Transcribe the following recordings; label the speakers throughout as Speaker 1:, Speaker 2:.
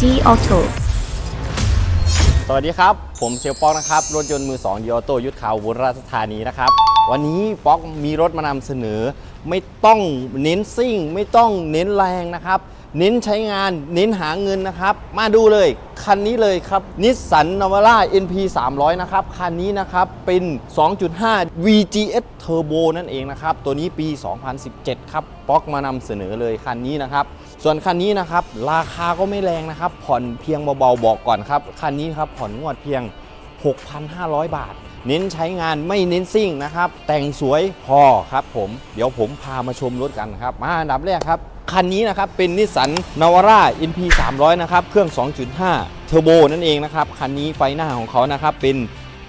Speaker 1: G Auto
Speaker 2: สวัสดีครับ ผมเซลป๊อกนะครับ รถยนต์มือ2ดีออโต้ยุทธขาวอุบุรราชธานีนะครับ วันนี้ป๊อกมีรถมานำเสนอ ไม่ต้องเน้นซิ่ง ไม่ต้องเน้นแรงนะครับ เน้นใช้งานเน้นหาเงินนะครับ มาดูเลย คันนี้เลยครับนิสสันนาวาร่า NP 300 นะครับ คันนี้นะครับเป็น 2.5 VGS Turbo นั่นเองนะครับ ตัวนี้ปี 2017 ครับป๊อกมานำเสนอเลยคันนี้นะครับ ส่วนคันนี้นะครับ ราคาก็ไม่แรงนะครับ ผ่อนเพียงเบาๆบอกก่อนครับ คันนี้ครับผ่อนงวดเพียง 6,500 บาท เน้นใช้งานไม่เน้นซิ่งนะครับ แต่งสวยพอครับผม เดี๋ยวผมพามาชมรถกันครับ มาอันดับแรกครับ คันนี้นะครับเป็นนิสสันนาวาร่า NP 300 นะครับ เครื่อง 2.5 เทอร์โบนั่นเองนะครับ คันนี้ไฟหน้าของเขานะครับเป็น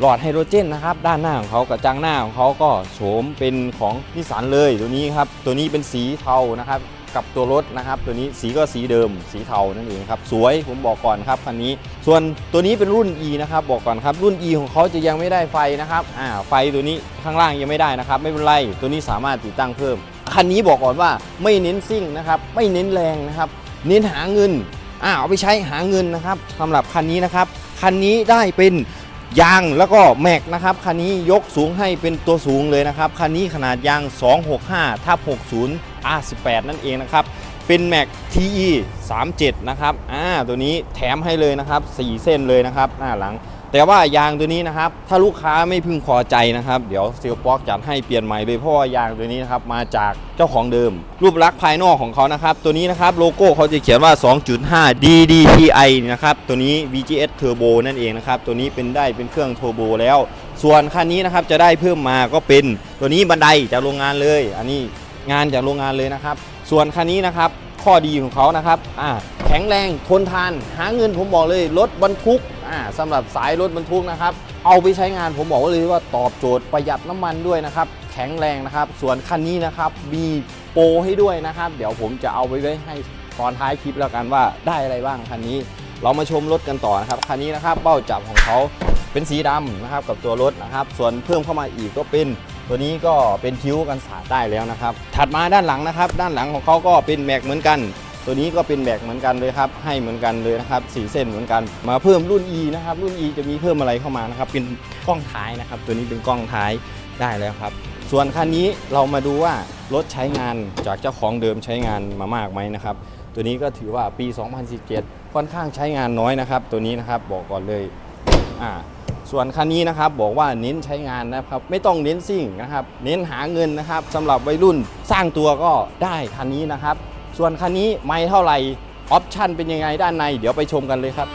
Speaker 2: หลอดไฮโดรเจนนะครับด้านหน้าของเขากระจังหน้าของเขาก็โฉมเป็นของนิสสันเลยตัวนี้ครับตัวนี้เป็นสีเทานะครับกับตัวรถนะครับ ตัวนี้สีก็สีเดิม สีเทานั่นเองครับสวยผมบอกก่อนครับคันนี้ ส่วนตัวนี้เป็นรุ่น E นะครับบอกก่อนครับรุ่น E ของเขาจะยังไม่ได้ไฟนะครับอ่าไฟตัวนี้ข้างล่างยังไม่ได้นะครับ ไม่เป็นไรตัวนี้สามารถติดตั้งเพิ่มคันนี้บอกก่อนว่าไม่เน้นซิ่งนะครับไม่เน้นแรงนะครับเน้นหาเงินอ่าเอาไปใช้หาเงินนะครับสำหรับคันนี้นะครับคันนี้ได้เป็น ยางแล้วก็แม็กนะครับคันนี้ยกสูงให้เป็นตัวสูงเลยนะครับคันนี้ขนาดยาง 265ทับ60 R18 นั่นเองนะครับ เป็นแม็ก TE 37 นะครับ อ่า ตัวนี้แถมให้เลยนะครับ 4 เส้นเลยนะครับ หน้าหลัง แต่ว่ายางตัวนี้นะครับ ถ้าลูกค้าไม่พึงพอใจนะครับ เดี๋ยวเซลป๊อกจัดให้เปลี่ยนใหม่เลย เพราะว่ายางตัวนี้นะครับ มาจากเจ้าของเดิม รูปลักษณ์ภายนอกของเขานะครับ ตัวนี้นะครับ โลโก้เขาจะเขียนว่า 2.5 DDTI นะครับ ตัวนี้ VGS Turbo นั่นเองนะครับ ตัวนี้เป็นได้เป็นเครื่อง Turbo แล้ว ส่วนคันนี้นะครับ จะได้เพิ่มมาก็เป็น ตัวนี้บันไดจากโรงงานเลย อันนี้งานจากโรงงานเลยนะครับ ส่วนคันนี้นะครับข้อดีของเขานะครับแข็งแรงทนทาน หาเงินผมบอกเลยรถบรรทุกอ่าสำหรับสายรถบรรทุกนะครับ เอาไปใช้งานผมบอกว่าเลยว่าตอบโจทย์ประหยัดน้ำมันด้วยนะครับแข็งแรงนะครับ ส่วนคันนี้นะครับมีโปรให้ด้วยนะครับ เดี๋ยวผมจะเอาไว้ไว้ให้ตอนท้ายคลิปแล้วกันว่าได้อะไรบ้างคันนี้ เรามาชมรถกันต่อนะครับคันนี้นะครับเบ้าจับของเขาเป็นสีดำนะครับกับตัวรถนะครับ ส่วนเพิ่มเข้ามาอีกก็เป็น ตัวนี้ก็เป็นคิ้วกันสาดได้แล้วนะครับ ถัดมาด้านหลังนะครับ ด้านหลังของเขาก็เป็นแม็กเหมือนกัน ตัวนี้ก็เป็นแม็กเหมือนกันเลยครับ ให้เหมือนกันเลยนะครับสีเส้นเหมือนกัน มาเพิ่มรุ่น E นะครับ รุ่น E จะมีเพิ่มอะไรเข้ามานะครับ เป็นกล้องท้ายนะครับ ตัวนี้เป็นกล้องท้ายได้แล้วครับ ส่วนคันนี้เรามาดูว่ารถใช้งานจากเจ้าของเดิมใช้งานมามากไหมนะครับ ตัวนี้ก็ถือว่าปี 2017 ค่อนข้างใช้งานน้อยนะครับ ตัวนี้นะครับบอกก่อนเลยอ่า ส่วนคันนี้นะครับบอกว่าเน้นใช้งานนะครับ ไม่ต้องเน้นซิ่งนะครับ เน้นหาเงินนะครับสำหรับวัยรุ่นสร้างตัวก็ได้คันนี้นะครับ ส่วนคันนี้ไม่เท่าไหร่ออปชั่นเป็นยังไงด้านใน เดี๋ยวไปชมกันเลยครับ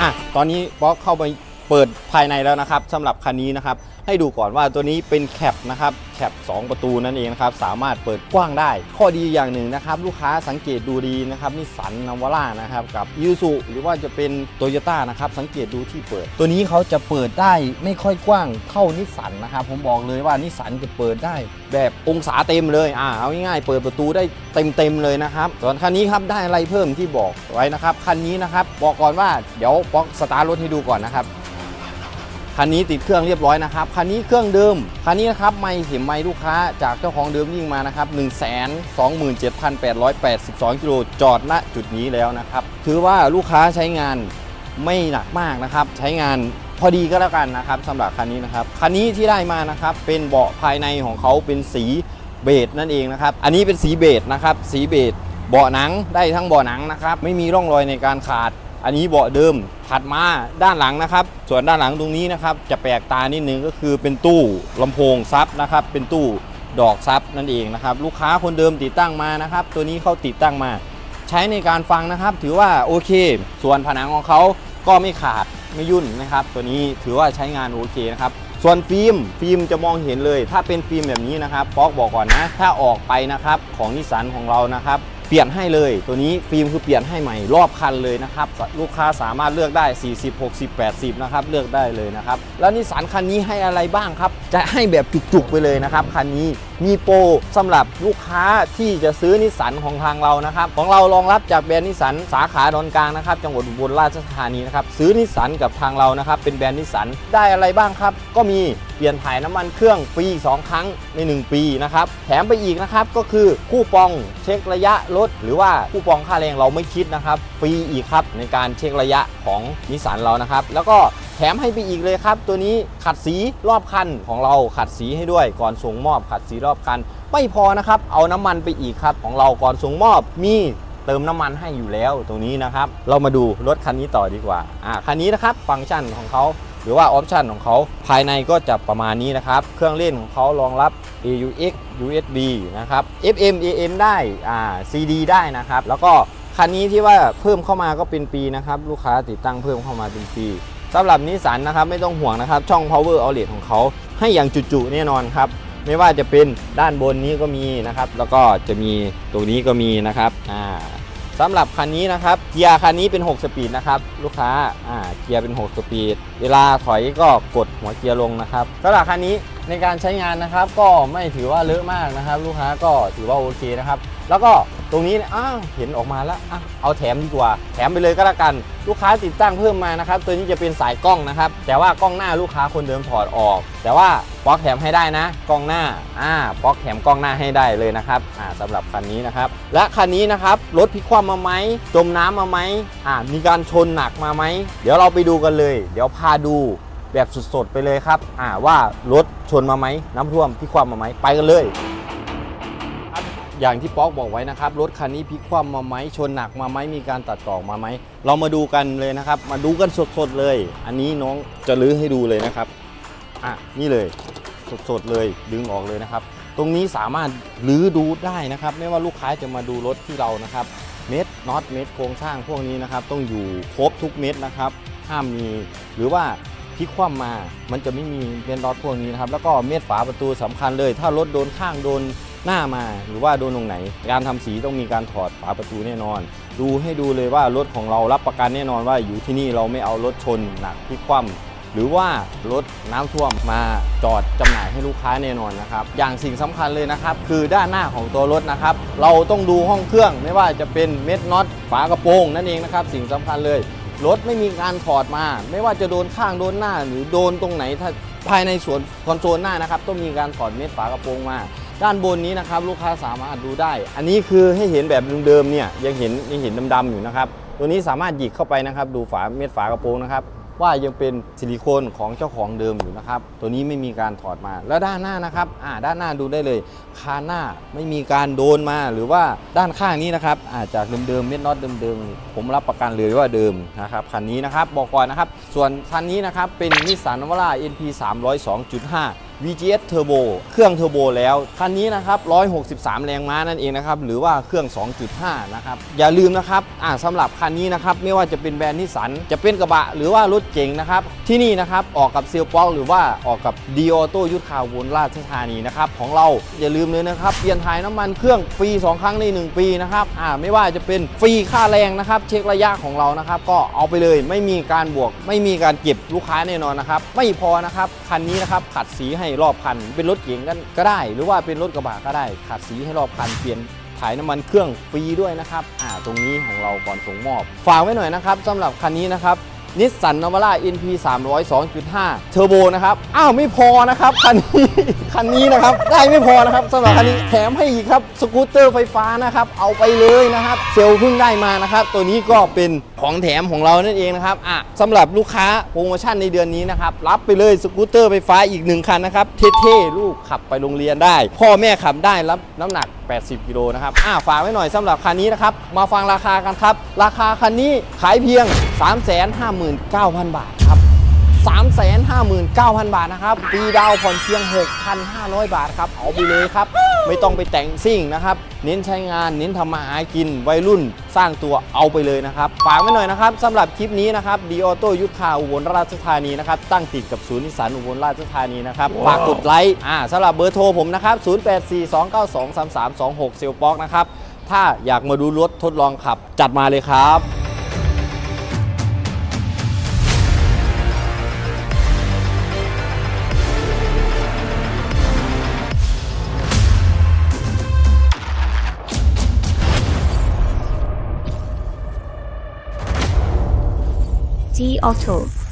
Speaker 2: อะตอนนี้ป๊อกเข้าไปเปิดภายในแล้วนะครับสำหรับคันนี้นะครับ ให้ดูก่อนว่าตัวนี้เป็นแคปนะครับแคป2 ประตูนั่นเองนะครับสามารถเปิดกว้างได้ ข้อดีอย่างหนึ่งนะครับ ลูกค้าสังเกตดูดีนะครับนิสสันนาวาร่านะครับกับยูสุหรือว่าจะเป็นโตโยต้านะครับสังเกตดูที่เปิด ตัวนี้เขาจะเปิดได้ไม่ค่อยกว้างเท่านิสันนะครับผมบอกเลยว่านิสสันจะเปิดได้ แบบองศาเต็มเลยอ่าเอาง่ายๆเปิดประตูได้เต็มๆเลยนะครับส่วนคันนี้ครับได้อะไรเพิ่มที่บอกไว้นะครับคันนี้นะครับบอกก่อนว่าเดี๋ยวป๊อกสตาร์ทรถให้ดูก่อนนะครับ คันนี้ติดเครื่องเรียบร้อยนะครับ คันนี้เครื่องเดิม คันนี้นะครับไม่เข็มไม้ลูกค้าจากเจ้าของเดิมยิ่งมานะครับ 1 2 7 8 8 2กิโลจอดณจุดนี้แล้วนะครับ ถือว่าลูกค้าใช้งานไม่หนักมากนะครับ ใช้งานพอดีก็แล้วกันนะครับสำหรับคันนี้นะครับ คันนี้ที่ได้มานะครับ เป็นเบาะภายในของเขาเป็นสีเบจนั่นเองนะครับ อันนี้เป็นสีเบจนะครับ สีเบจเบาะหนังได้ทั้งเบาะหนังนะครับ ไม่มีร่องรอยในการขาด อันนี้เบาะเดิมถัดมาด้านหลังนะครับ ส่วนด้านหลังตรงนี้นะครับ จะแปลกตานิดนึงก็คือเป็นตู้ลำโพงซับนะครับ เป็นตู้ดอกซับนั่นเองนะครับ ลูกค้าคนเดิมติดตั้งมานะครับ ตัวนี้เขาติดตั้งมา ใช้ในการฟังนะครับ ถือว่าโอเค ส่วนผนังของเขาก็ไม่ขาดไม่ยุ่นนะครับ ตัวนี้ถือว่าใช้งานโอเคนะครับส่วนฟิล์มฟิล์มจะมองเห็นเลย ถ้าเป็นฟิล์มแบบนี้นะครับป๊อกบอกก่อนนะ ถ้าออกไปนะครับของนิสสันของเรานะครับ เปลี่ยนให้เลย ตัวนี้ฟิล์มคือเปลี่ยนให้ใหม่รอบคันเลยนะครับ ลูกค้าสามารถเลือกได้ 40 60 80 นะครับ เลือกได้เลยนะครับ แล้วนิสสันคันนี้ให้อะไรบ้างครับ จะให้แบบจุกๆไปเลยนะครับคันนี้ มีโปรสำหรับลูกค้าที่จะซื้อนิสสันของทางเรานะครับ ของเรารองรับจากแบรนด์นิสสันสาขาดอนกลางนะครับ จังหวัดอุบลราชธานีนะครับ ซื้อนิสสันกับทางเรานะครับ เป็นแบรนด์นิสสันได้อะไรบ้างครับ ก็มีเปลี่ยนถ่ายน้ำมันเครื่องฟรี2ครั้งใน 1 ปีนะครับ แถมไปอีกนะครับก็คือคู่ปองเช็คระยะรถ หรือว่าคู่ปองค่าแรงเราไม่คิดนะครับ ฟรีอีกครับในการเช็คระยะของนิสสันเรานะครับ แล้วก็ แถมให้ไปอีกเลยครับ ตัวนี้ขัดสีรอบคันของเราขัดสีให้ด้วยก่อนส่งมอบ ขัดสีรอบคัน ไม่พอนะครับ เอาน้ำมันไปอีกครับ ของเราก่อนส่งมอบมีเติมน้ำมันให้อยู่แล้วตรงนี้นะครับ เรามาดูรถคันนี้ต่อดีกว่าอ่าคันนี้นะครับฟังก์ชันของเขาหรือว่าออปชันของเขาภายในก็จะประมาณนี้นะครับ เครื่องเล่นของเขารองรับ AUX USB นะครับ FM AM ได้อ่า CD ได้นะครับ แล้วก็คันนี้ที่ว่าเพิ่มเข้ามาก็เป็นปีนะครับ ลูกค้าติดตั้งเพิ่มเข้ามาเป็นปี สำหรับนิสสันนะครับไม่ต้องห่วงนะครับ ช่อง power outlet ของเขาให้อย่างจุๆแน่นอนครับ ไม่ว่าจะเป็นด้านบนนี้ก็มีนะครับ แล้วก็จะมีตรงนี้ก็มีนะครับอ่าสำหรับคันนี้นะครับเกียร์คันนี้เป็น 6 สปีดนะครับลูกค้าอ่าเกียร์เป็น 6 สปีด เวลาถอยก็กดหัวเกียร์ลงนะครับสำหรับคันนี้ในการใช้งานนะครับ ก็ไม่ถือว่าเลอะมากนะครับ ลูกค้าก็ถือว่าโอเคนะครับ แล้วก็ตรงนี้เนี่ยอ้าวเห็นออกมาแล้วอะเอาแถมดีกว่า แถมไปเลยก็แล้วกัน ลูกค้าติดตั้งเพิ่มมานะครับ ตัวนี้จะเป็นสายกล้องนะครับ แต่ว่ากล้องหน้าลูกค้าคนเดิมถอดออก แต่ว่าป๊อกแถมให้ได้นะ กล้องหน้าอ่าป๊อกแถมกล้องหน้าให้ได้เลยนะครับอ่าสำหรับคันนี้นะครับ และคันนี้นะครับรถพลิกคว่ำมาไหมจมน้ำมาไหมอ่ามีการชนหนักมาไหมเดี๋ยวเราไปดูกันเลย เดี๋ยวพาดูแบบสดๆไปเลยครับอ่าว่ารถชนมาไหมน้ำท่วมพลิกคว่ำมาไหมไปกันเลย อย่างที่ป๊อกบอกไว้นะครับ รถคันนี้พลิกคว่ำมาไหมชนหนักมาไหมมีการตัดต่อมาไหม เรามาดูกันเลยนะครับ มาดูกันสดๆเลย อันนี้น้องจะลื้อให้ดูเลยนะครับอะนี่เลยสดๆเลยดึงออกเลยนะครับ ตรงนี้สามารถลื้อดูได้นะครับ ไม่ว่าลูกค้าจะมาดูรถที่เรานะครับ เม็ดน็อตเม็ดโครงสร้างพวกนี้นะครับ ต้องอยู่ครบทุกเม็ดนะครับห้ามมีหรือว่าพลิกคว่ำมา มันจะไม่มีเม็ดน็อตพวกนี้นะครับ แล้วก็เม็ดฝาประตูสำคัญเลย ถ้ารถโดนข้างโดน หน้ามาหรือว่าโดนตรงไหน การทำสีต้องมีการถอดฝาประตูแน่นอน ดูให้ดูเลยว่ารถของเรารับประกันแน่นอนว่าอยู่ที่นี่เราไม่เอารถชนหนักพิคว่ำหรือว่ารถน้ำท่วมมาจอดจำหน่ายให้ลูกค้าแน่นอนนะครับ อย่างสิ่งสำคัญเลยนะครับ คือด้านหน้าของตัวรถนะครับ เราต้องดูห้องเครื่องไม่ว่าจะเป็นเม็ดน็อตฝากระโปรงนั่นเองนะครับ สิ่งสำคัญเลยรถไม่มีการถอดมา ไม่ว่าจะโดนข้างโดนหน้า หรือโดนตรงไหนถ้าภายในส่วนคอนโซลหน้านะครับ ต้องมีการถอดเม็ดฝากระโปรงมา ด้านบนนี้นะครับลูกค้าสามารถดูได้ อันนี้คือให้เห็นแบบเดิมๆเนี่ยยังเห็นยังเห็นดำๆอยู่นะครับ ตัวนี้สามารถหยิกเข้าไปนะครับ ดูฝาเม็ดฝากระโปรงนะครับ ว่ายังเป็นซิลิโคนของเจ้าของเดิมอยู่นะครับ ตัวนี้ไม่มีการถอดมา แล้วด้านหน้านะครับอ่าด้านหน้าดูได้เลยคานหน้าไม่มีการโดนมาหรือว่าด้านข้างนี้นะครับอาจากเดิมๆเม็ดน็อตเดิมๆผมรับประกันเลยว่าเดิมนะครับคันนี้นะครับบอกก่อนนะครับ ส่วนคันนี้นะครับเป็นนิสสันนวาร่า NP 302.5 VGS Turbo เครื่องเทอร์โบแล้ว คันนี้นะครับ 163 แรงม้านั่นเองนะครับ หรือว่าเครื่อง 2.5 นะครับ อย่าลืมนะครับอ่าสำหรับคันนี้นะครับ ไม่ว่าจะเป็นแบรนด์นิสสัน จะเป็นกระบะ หรือว่ารถเก๋งนะครับ ที่นี่นะครับ ออกกับเซลป๊อกหรือว่าออกกับดีออโต้ยุทธคาววนราชธานีนะครับ ของเราอย่าลืมเลยนะครับ เปลี่ยนถ่ายน้ำมันเครื่องฟรี 2 ครั้งใน 1 ปีนะครับอ่าไม่ว่าจะเป็นฟรีค่าแรงนะครับ เช็คระยะของเรานะครับ ก็เอาไปเลยไม่มีการบวก ไม่มีการเก็บลูกค้าแน่นอนนะครับ ไม่พอนะครับคันนี้นะครับขัดสีให้รอบคัน เป็นรถเก๋งกันก็ได้ หรือว่าเป็นรถกระบะก็ได้ขัดสีให้รอบคันเปลี่ยนถ่ายน้ำมันเครื่องฟรีด้วยนะครับอ่าตรงนี้ของเราก่อนส่งมอบ ฝากไว้หน่อยนะครับสำหรับคันนี้นะครับ นิสสันนวาร่า NP 302.5 เทอร์โบนะครับ อ้าวไม่พอนะครับ คันนี้ คันนี้นะครับ ได้ไม่พอนะครับสำหรับคันนี้แถมให้อีกครับ สกูตเตอร์ไฟฟ้านะครับ เอาไปเลยนะครับ เซลล์เพิ่งได้มานะครับ ตัวนี้ก็เป็นของแถมของเรานั่นเองนะครับอะสำหรับลูกค้าโปรโมชั่นในเดือนนี้นะครับ รับไปเลยสกูตเตอร์ไฟฟ้าอีกหนึ่งคันนะครับ เท่ๆ ลูกขับไปโรงเรียนได้ พ่อแม่ขับได้รับน้ำหนัก 80 กิโลนะครับ อ่าฝากไว้หน่อยสำหรับคันนี้นะครับ มาฟังราคากันครับ ราคาคันนี้ขายเพียง359,000 บาทครับ359,000 บาทนะครับปีดาวผ่อนเพียง 6,500 บาทครับ เอาไปเลยครับ ไม่ต้องไปแต่งซิ่งนะครับ เน้นใช้งาน เน้นทำมาหากิน วัยรุ่น สร้างตัวเอาไปเลยนะครับ ฝากไว้หน่อยนะครับสำหรับคลิปนี้นะครับดีออโต้ยุทธคาอุบลราชธานีนะครับ ตั้งติดกับศูนย์นิสสันอุบลราชธานีนะครับ ฝากกดไลค์ อ่าสำหรับเบอร์โทรผมนะครับ 0842923326 เซลป๊อกนะครับ ถ้าอยากมาดูรถทดลองขับ จัดมาเลยครับ
Speaker 1: G Auto